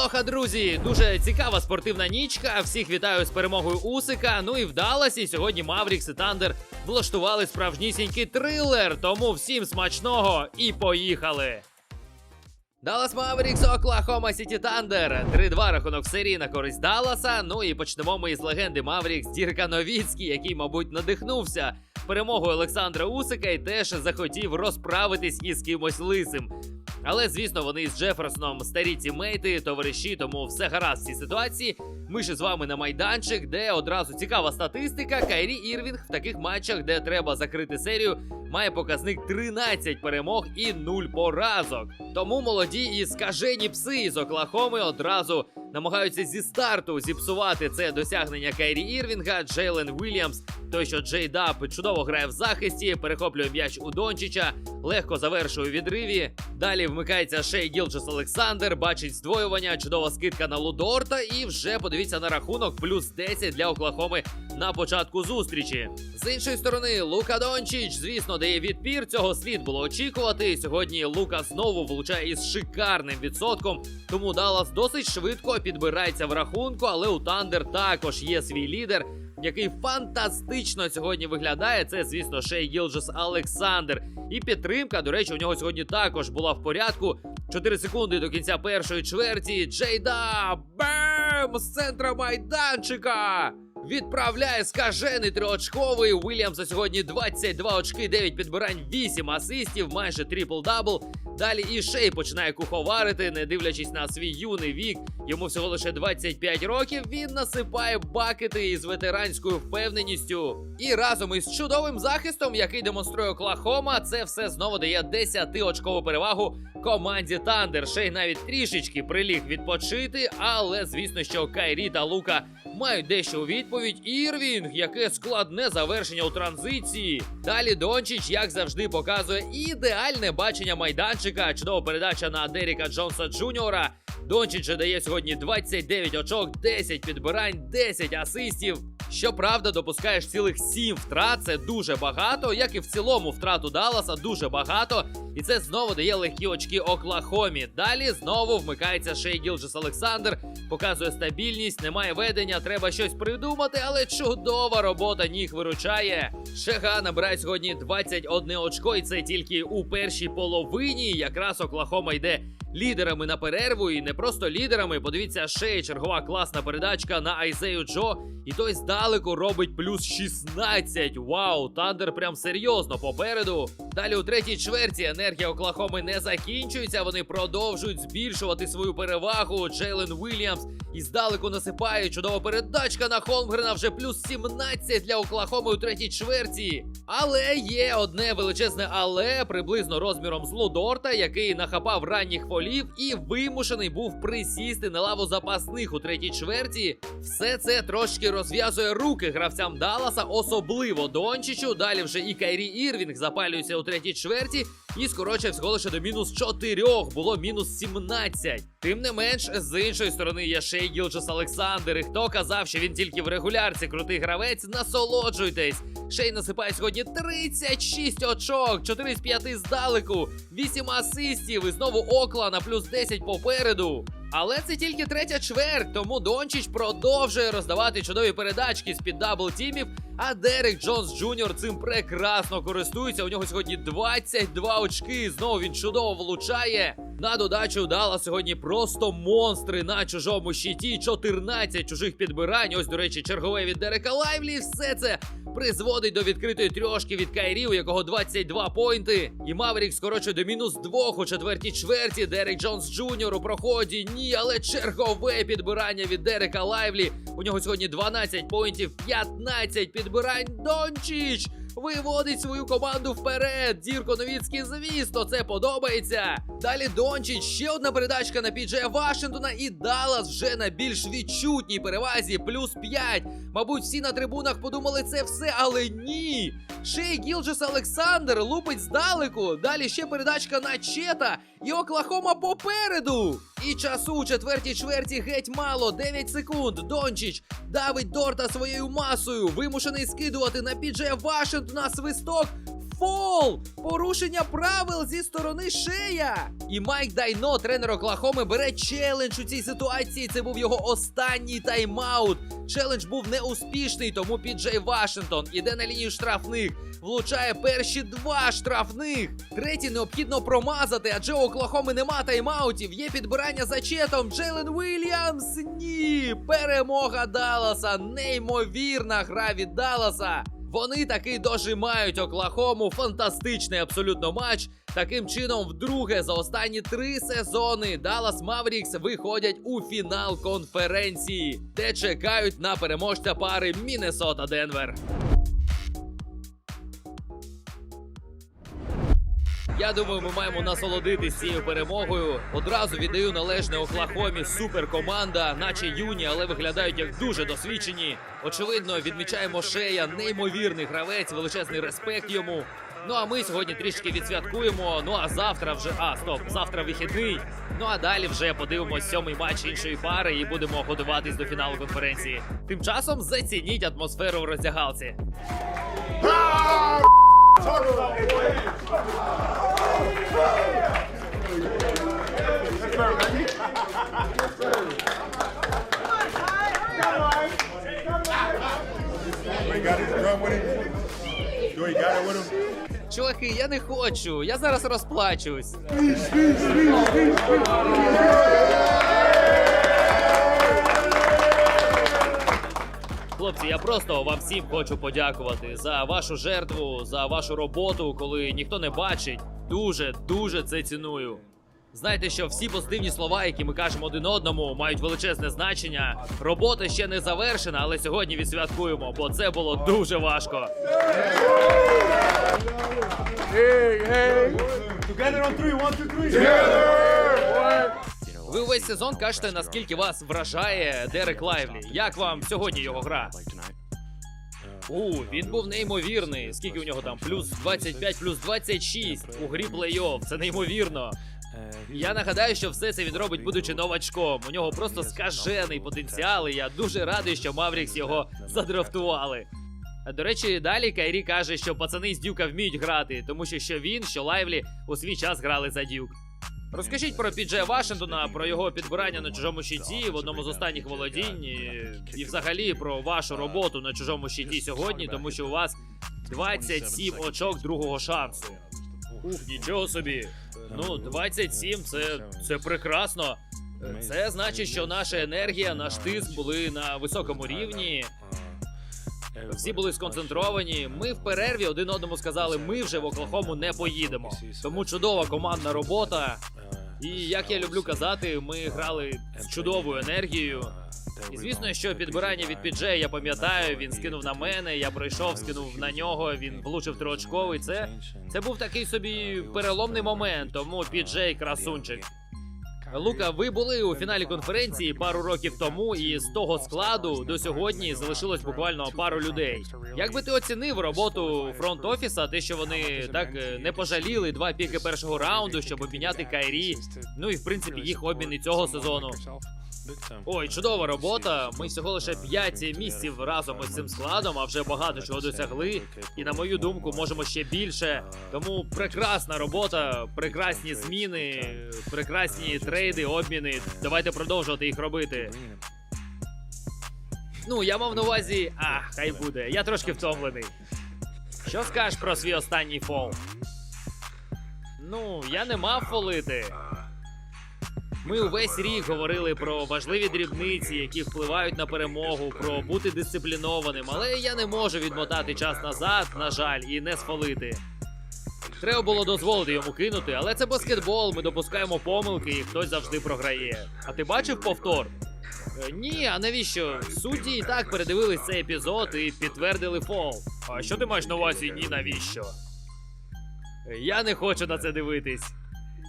Алоха, друзі! Дуже цікава спортивна нічка. Всіх вітаю з перемогою Усика. Ну і вдалося. І сьогодні Маврікс і Тандер влаштували справжнісінький трилер. Тому всім смачного і поїхали! Даллас Маверікс, Оклахома Сіті Тандер. 3-2 рахунок серії на користь Далласа. Ну і почнемо ми із легенди Маверікс Дірка Новіцький, який, мабуть, надихнувся перемогою Олександра Усика і теж захотів розправитись із кимось лисим. Але звісно, вони з Джеферсоном старі тімейти, товариші, тому все гаразд в цій ситуації. Ми ж з вами на майданчик, де одразу цікава статистика. Кайрі Ірвінг в таких матчах, де треба закрити серію, має показник 13 перемог і 0 поразок. Тому молоді і скажені пси з Оклахоми одразу намагаються зі старту зіпсувати це досягнення Кайрі Ірвінга. Джейлен Вільямс, той, що Джей Даб чудово грає в захисті, перехоплює м'яч у Дончича, легко завершує відриві. Далі вмикається Шей Гілджес Олександр, бачить здвоювання, чудова скидка на Лудорта, і вже подивіться на рахунок плюс 10 для Оклахоми на початку зустрічі. З іншої сторони, Лука Дончич, звісно, дає відпір. Цього слід було очікувати. Сьогодні Лука знову влучає із шикарним відсотком. Тому Даллас досить швидко підбирається в рахунку, але у Тандер також є свій лідер. Який фантастично сьогодні виглядає, це, звісно, Шей Гілджес Олександр. І підтримка, до речі, у нього сьогодні також була в порядку. 4 секунди до кінця першої чверті. Джейда Бем з центра майданчика. Відправляє скажений триочковий. У Вільямса сьогодні 22 очки, 9 підбирань, 8 асистів, майже трипл-дабл. Далі і Шей починає куховарити, не дивлячись на свій юний вік. Йому всього лише 25 років. Він насипає бакети із ветеранською впевненістю. І разом із чудовим захистом, який демонструє Оклахома, це все знову дає 10-очкову перевагу команді Тандер. Шей навіть трішечки приліг відпочити, але звісно, що Кайрі та Лука мають дещо у відповідь. Ірвінг, яке складне завершення у транзиції. Далі Дончич, як завжди, показує ідеальне бачення майданчика. Чудова передача на Деріка Джонса Джуніора. Дончич дає сьогодні 29 очок, 10 підбирань, 10 асистів. Щоправда, допускаєш цілих 7 втрат. Це дуже багато, як і в цілому втрату Далласа дуже багато. І це знову дає легкі очки Оклахомі. Далі знову вмикається Шей Гілджес Олександр, показує стабільність, немає ведення, треба щось придумати, але чудова робота ніг виручає. Шега набирає сьогодні 21 очко, і це тільки у першій половині. Якраз Оклахома йде лідерами на перерву, і не просто лідерами. Подивіться, Шей, чергова класна передачка на Айзею Джо. І той здалеку робить плюс 16. Вау, Тандер прям серйозно попереду. Далі у третій чверті енергія Оклахоми не закінчується. Вони продовжують збільшувати свою перевагу. Джейлен Вільямс і здалеку насипає чудова передачка на Холмгрена. Вже плюс 17 для Оклахоми у третій чверті. Але є одне величезне але приблизно розміром з Лудорта, який нахапав ранніх фолів і вимушений був присісти на лаву запасних у третій чверті. Все це трошки розв'язує руки гравцям Далласа, особливо Дончичу. Далі вже і Кайрі Ірвінг запалюється у третій чверті і скорочує всього лише до мінус 4, було мінус 17. Тим не менш, з іншої сторони є Шей Гілджес Олександр. І хто казав, що він тільки в регулярці крутий гравець, насолоджуйтесь. Шей насипає сьогодні 36 очок, 4 з 5 здалеку, 8 асистів і знову Окла на плюс 10 попереду. Але це тільки третя чверть, тому Дончич продовжує роздавати чудові передачки з-під дабл тімів. А Дерек Джонс Джуніор цим прекрасно користується. У нього сьогодні 22 очки. Знову він чудово влучає. На додачу дала сьогодні просто монстри на чужому щиті. 14 чужих підбирань. Ось, до речі, чергове від Дерека Лайвлі. Все це призводить до відкритої трьошки від Кайрі, у якого 22 поінти. І Маверік скорочує до мінус двох у четвертій чверті. Дерек Джонс Джуніор у проході. Ні, але чергове підбирання від Дерека Лайвлі. У нього сьогодні 12 поінтів, 15 підбирань. Дончич виводить свою команду вперед. Дірко Новіцький, звісно, це подобається. Далі Дончич, ще одна передачка на Піджея Вашингтона і Даллас вже на більш відчутній перевазі. Плюс 5. Мабуть, всі на трибунах подумали це все, але ні. Шей Гілджес Олександр лупить здалеку. Далі ще передачка на Чета. І Оклахома попереду. І часу у четвертій чверті геть мало. 9 секунд. Дончич давить Дорта своєю масою. Вимушений скидувати на Піджея Вашингтона свисток. Фол! Порушення правил зі сторони шея. І Майк Дайно, тренер Оклахоми, бере челендж у цій ситуації. Це був його останній тайм-аут. Челендж був неуспішний, тому Піджей Вашингтон іде на лінію штрафних, влучає перші два штрафних. Третій необхідно промазати, адже у Оклахоми нема тайм-аутів. Є підбирання за четом. Джейлен Уільямс. Ні. Перемога Далласа. Неймовірна гра від Далласа. Вони таки дожимають Оклахому. Фантастичний абсолютно матч. Таким чином, вдруге за останні три сезони Даллас Маврікс виходять у фінал конференції, де чекають на переможця пари Міннесота Денвер. Я думаю, ми маємо насолодитись цією перемогою. Одразу віддаю належне Оклахомі. Суперкоманда, наче юні, але виглядають як дуже досвідчені. Очевидно, відмічаємо шея, неймовірний гравець, величезний респект йому. Ну а ми сьогодні трішки відсвяткуємо. Ну а завтра вже а стоп, завтра вихідний. Ну а далі вже подивимось сьомий матч іншої пари і будемо готуватись до фіналу конференції. Тим часом зацініть атмосферу в роздягалці. Чуваки, я не хочу. Я зараз розплачусь. Хлопці, я просто вам всім хочу подякувати за вашу жертву, за вашу роботу, коли ніхто не бачить. Дуже, дуже це ціную. Знаєте, що всі позитивні слова, які ми кажемо один одному, мають величезне значення. Робота ще не завершена, але сьогодні відсвяткуємо, бо це було дуже важко. Ви увесь сезон кажете, наскільки вас вражає Дерек Лайвлі. Як вам сьогодні його гра? У, він був неймовірний. Скільки у нього там? Плюс 25, плюс 26 у грі плей-офф. Це неймовірно. Я нагадаю, що все це він робить, будучи новачком. У нього просто скажений потенціал, і я дуже радий, що Маврікс його задрафтували. До речі, далі Кайрі каже, що пацани з Дюка вміють грати, тому що що він, що Лайвлі у свій час грали за Дюк. Розкажіть про Піджея Вашингтона, про його підбирання на чужому щиті в одному з останніх володінь, і, і взагалі про вашу роботу на чужому щиті сьогодні, тому що у вас 27 очок другого шансу. Ух, нічого собі. Ну, 27 це, це прекрасно. Це значить, що наша енергія, наш тиск були на високому рівні. Всі були сконцентровані. Ми в перерві один одному сказали, ми вже в Оклахому не поїдемо. Тому чудова командна робота. І як я люблю казати, ми грали з чудовою енергією. І звісно, що підбирання від Піджея я пам'ятаю, він скинув на мене, я пройшов, скинув на нього, він влучив триочковий. Це, це був такий собі переломний момент, тому Піджей красунчик. Лука, ви були у фіналі конференції пару років тому, і з того складу до сьогодні залишилось буквально пару людей. Як би ти оцінив роботу фронт офіса, те, що вони так е, не пожаліли два піки першого раунду, щоб обміняти Кайрі, ну і в принципі їх обміни цього сезону. Ой, чудова робота. Ми всього лише 5 місяців разом із цим складом, а вже багато чого досягли. І на мою думку, можемо ще більше. Тому прекрасна робота, прекрасні зміни, прекрасні трейди, обміни. Давайте продовжувати їх робити. Ну, я мав на увазі. А, хай буде. Я трошки втомлений. Що скажеш про свій останній фол? Ну, я не мав фолити. Ми увесь рік говорили про важливі дрібниці, які впливають на перемогу, про бути дисциплінованим, але я не можу відмотати час назад, на жаль, і не сфалити. Треба було дозволити йому кинути, але це баскетбол, ми допускаємо помилки, і хтось завжди програє. А ти бачив повтор? Е, Ні, а навіщо? Судді і так передивились цей епізод і підтвердили фол. А що ти маєш на увазі? Ні, навіщо? Е, Я не хочу на це дивитись.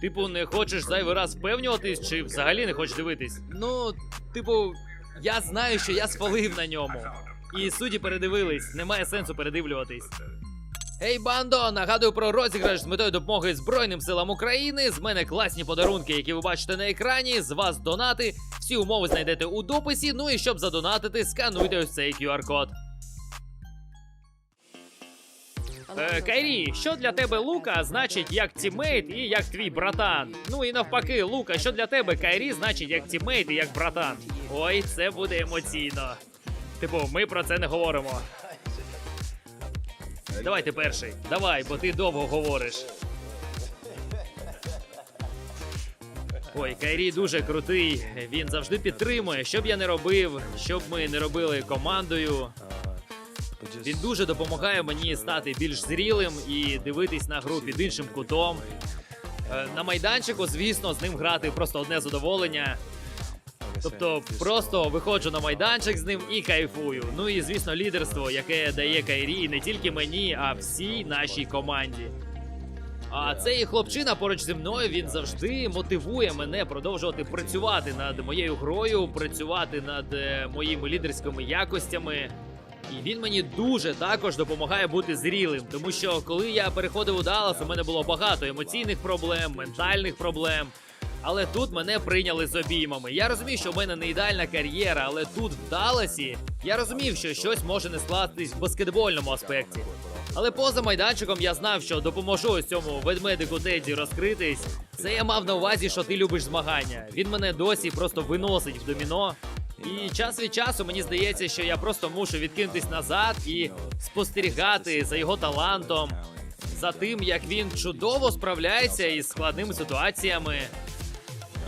Типу, не хочеш зайвий раз впевнюватись, чи взагалі не хочеш дивитись? Ну, типу, я знаю, що я спалив на ньому. І судді передивились, немає сенсу передивлюватись. Ей, бандо! Нагадую про розіграш з метою допомоги Збройним силам України. З мене класні подарунки, які ви бачите на екрані. З вас донати. Всі умови знайдете у дописі. Ну і щоб задонатити, скануйте ось цей QR-код. Е, Кайрі, що для тебе Лука значить як тіммейт і як твій братан? Ну і навпаки, Лука, що для тебе Кайрі значить як тіммейт і як братан? Ой, це буде емоційно. Типу, ми про це не говоримо. Давай ти перший. Давай, бо ти довго говориш. Ой, Кайрі дуже крутий. Він завжди підтримує, що б я не робив, що б ми не робили командою. Він дуже допомагає мені стати більш зрілим і дивитись на гру під іншим кутом. Е, На майданчику, звісно, з ним грати просто одне задоволення. Тобто просто виходжу на майданчик з ним і кайфую. Ну і звісно, лідерство, яке дає Кайрі не тільки мені, а всій нашій команді. А цей хлопчина поруч зі мною він завжди мотивує мене продовжувати працювати над моєю грою, працювати над е, моїми лідерськими якостями. І він мені дуже також допомагає бути зрілим, тому що коли я переходив у Даллас, у мене було багато емоційних проблем, ментальних проблем. Але тут мене прийняли з обіймами. Я розумів, що в мене не ідеальна кар'єра, але тут, в Далласі, я розумів, що щось може не скластись в баскетбольному аспекті. Але поза майданчиком я знав, що допоможу ось цьому ведмедику Теді розкритись. Це я мав на увазі, що ти любиш змагання. Він мене досі просто виносить в доміно. І час від часу мені здається, що я просто мушу відкинутись назад і спостерігати за його талантом, за тим, як він чудово справляється із складними ситуаціями.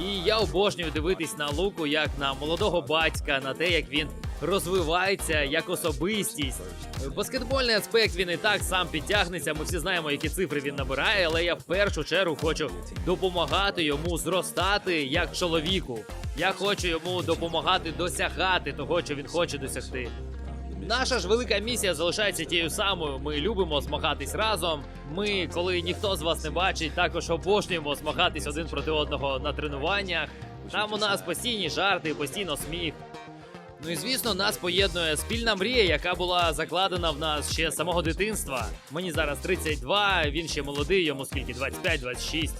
І я обожнюю дивитись на Луку як на молодого батька, на те, як він розвивається як особистість. Баскетбольний аспект він і так сам підтягнеться. Ми всі знаємо, які цифри він набирає, але я в першу чергу хочу допомагати йому зростати як чоловіку. Я хочу йому допомагати досягати того, що він хоче досягти. Наша ж велика місія залишається тією самою. Ми любимо змагатись разом. Ми, коли ніхто з вас не бачить, також обожнюємо змагатись один проти одного на тренуваннях. Там у нас постійні жарти, постійно сміх. Ну і звісно, нас поєднує спільна мрія, яка була закладена в нас ще з самого дитинства. Мені зараз 32, він ще молодий, йому скільки 25, 26.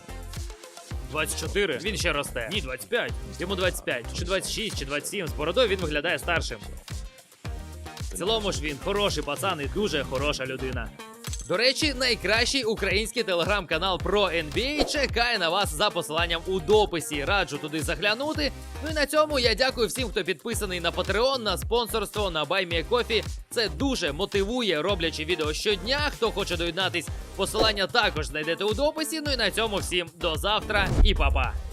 24. Він ще росте. Ні, 25. Йому 25. Чи 26, чи 27. З бородою він виглядає старшим. В цілому ж він хороший пацан і дуже хороша людина. До речі, найкращий український телеграм-канал про NBA чекає на вас за посиланням у дописі. Раджу туди заглянути. Ну і на цьому я дякую всім, хто підписаний на Patreon, на спонсорство, на BuyMeACoffee. Це дуже мотивує, роблячи відео щодня. Хто хоче доєднатись, посилання також знайдете у дописі. Ну і на цьому всім до завтра і па-па!